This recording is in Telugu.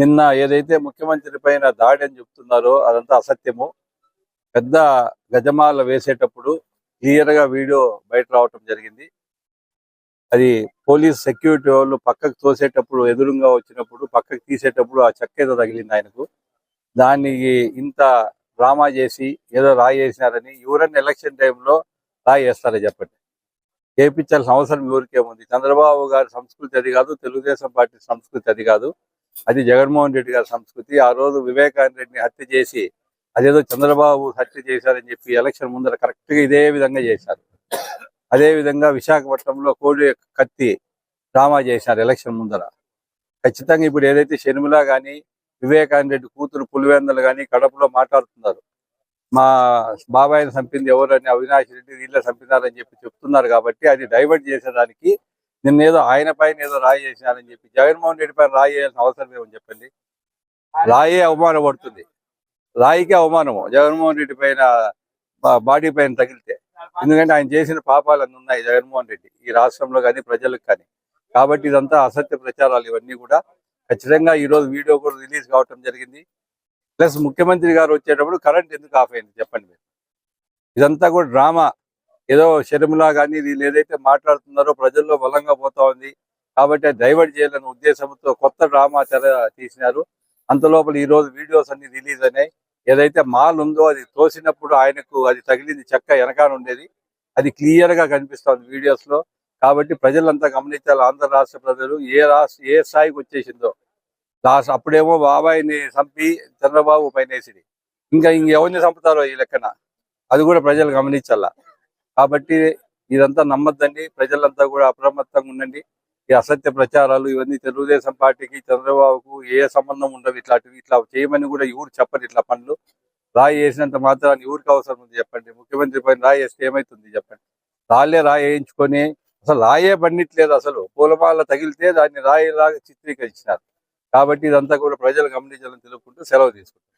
నిన్న ఏదైతే ముఖ్యమంత్రి పైన దాడి అని చెప్తున్నారో అదంతా అసత్యము. పెద్ద గజమాల వేసేటప్పుడు క్లియర్గా వీడియో బయట రావటం జరిగింది. అది పోలీస్ సెక్యూరిటీ వాళ్ళు పక్కకు తోసేటప్పుడు ఎదురుగా వచ్చినప్పుడు పక్కకు తీసేటప్పుడు ఆ చెక్క ఏదో తగిలింది ఆయనకు. దానికి ఇంత డ్రామా చేసి ఏదో రాయేసినారని ఎవరన్నా ఎలక్షన్ టైంలో రాయి చెప్పండి. చేయించాల్సిన అవసరం ఎవరికేముంది? చంద్రబాబు గారి సంస్కృతి అది కాదు తెలుగుదేశం పార్టీ సంస్కృతి అది కాదు. అది జగన్మోహన్ రెడ్డి గారి సంస్కృతి. ఆ రోజు వివేకానంద రెడ్డిని హత్య చేసి అదేదో చంద్రబాబు హత్య చేశారని చెప్పి ఎలక్షన్ ముందర కరెక్ట్గా ఇదే విధంగా చేశారు. అదే విధంగా విశాఖపట్నంలో కోడి కత్తి డ్రామా చేశారు ఎలక్షన్ ముందర. ఖచ్చితంగా ఇప్పుడు ఏదైతే షర్మిల గాని వివేకానంద రెడ్డి కూతురు పులివెందలు కానీ కడపలో మాట్లాడుతున్నారు. మా బాబాయ్ని చంపింది ఎవరని అవినాష్ రెడ్డి వీళ్ళ చంపినారని చెప్పి చెప్తున్నారు కాబట్టి అది డైవర్ట్ చేసేదానికి నిన్నేదో ఆయన పైన ఏదో రాయి చేసినారని చెప్పి జగన్మోహన్ రెడ్డి పైన రాయి చేయాల్సిన అవసరం ఏమని చెప్పండి. రాయే అవమానపడుతుంది రాయికే అవమానము. జగన్మోహన్ రెడ్డి పైన బాడీ పైన తగిలితే. ఎందుకంటే ఆయన చేసిన పాపాలు అన్నీ ఉన్నాయి జగన్మోహన్ రెడ్డి ఈ రాష్ట్రంలో కానీ ప్రజలకు కానీ. కాబట్టి ఇదంతా అసత్య ప్రచారాలు ఇవన్నీ కూడా ఖచ్చితంగా ఈ రోజు వీడియో కూడా రిలీజ్ కావటం జరిగింది. ప్లస్ ముఖ్యమంత్రి గారు వచ్చేటప్పుడు కరెంట్ ఎందుకు ఆఫ్ అయింది చెప్పండి మీరు. ఇదంతా కూడా డ్రామా. ఏదో షర్మిలా కానీ వీళ్ళు ఏదైతే మాట్లాడుతున్నారో ప్రజల్లో బలంగా పోతా ఉంది. కాబట్టి డైవర్ట్ చేయాలనే ఉద్దేశంతో కొత్త డ్రామా తెర తీసినారు. అంత లోపల ఈ రోజు వీడియోస్ అన్ని రిలీజ్ అయినాయి. ఏదైతే మాల్ ఉందో అది తోసినప్పుడు ఆయనకు అది తగిలింది చెక్క వెనకాల ఉండేది. అది క్లియర్గా కనిపిస్తుంది వీడియోస్లో. కాబట్టి ప్రజలంతా గమనించాలి. ఆంధ్ర రాష్ట్ర ప్రజలు ఏ రాష్ట్ర ఏ స్థాయికి వచ్చేసిందో. లాస్ట్ అప్పుడేమో బాబాయిని చంపి చంద్రబాబు పైనేసిది ఇంకా ఇంకెవరిని చంపుతారో ఈ లెక్కన? అది కూడా ప్రజలు గమనించాల? కాబట్టి ఇదంతా నమ్మద్దండి. ప్రజలంతా కూడా అప్రమత్తంగా ఉండండి. ఈ అసత్య ప్రచారాలు ఇవన్నీ తెలుగుదేశం పార్టీకి చంద్రబాబుకు ఏ సంబంధం ఉండవు. ఇట్లాంటివి ఇట్లా చేయమని కూడా ఎవరు చెప్పరు ఇట్లా పనులు. రాయి వేసినంత మాత్రాన్ని ఎవరికి అవసరం ఉంది చెప్పండి. ముఖ్యమంత్రి పైన రాయి వేస్తే ఏమైతుంది చెప్పండి. రాళ్ళే రాయి వేయించుకొని అసలు రాయే పండిట్లేదు అసలు. పూలమాల తగిలితే దాన్ని రాయిలాగా చిత్రీకరించినారు. కాబట్టి ఇదంతా కూడా ప్రజలు గమనించాలని తెలుపుకుంటూ సెలవు తీసుకుంటారు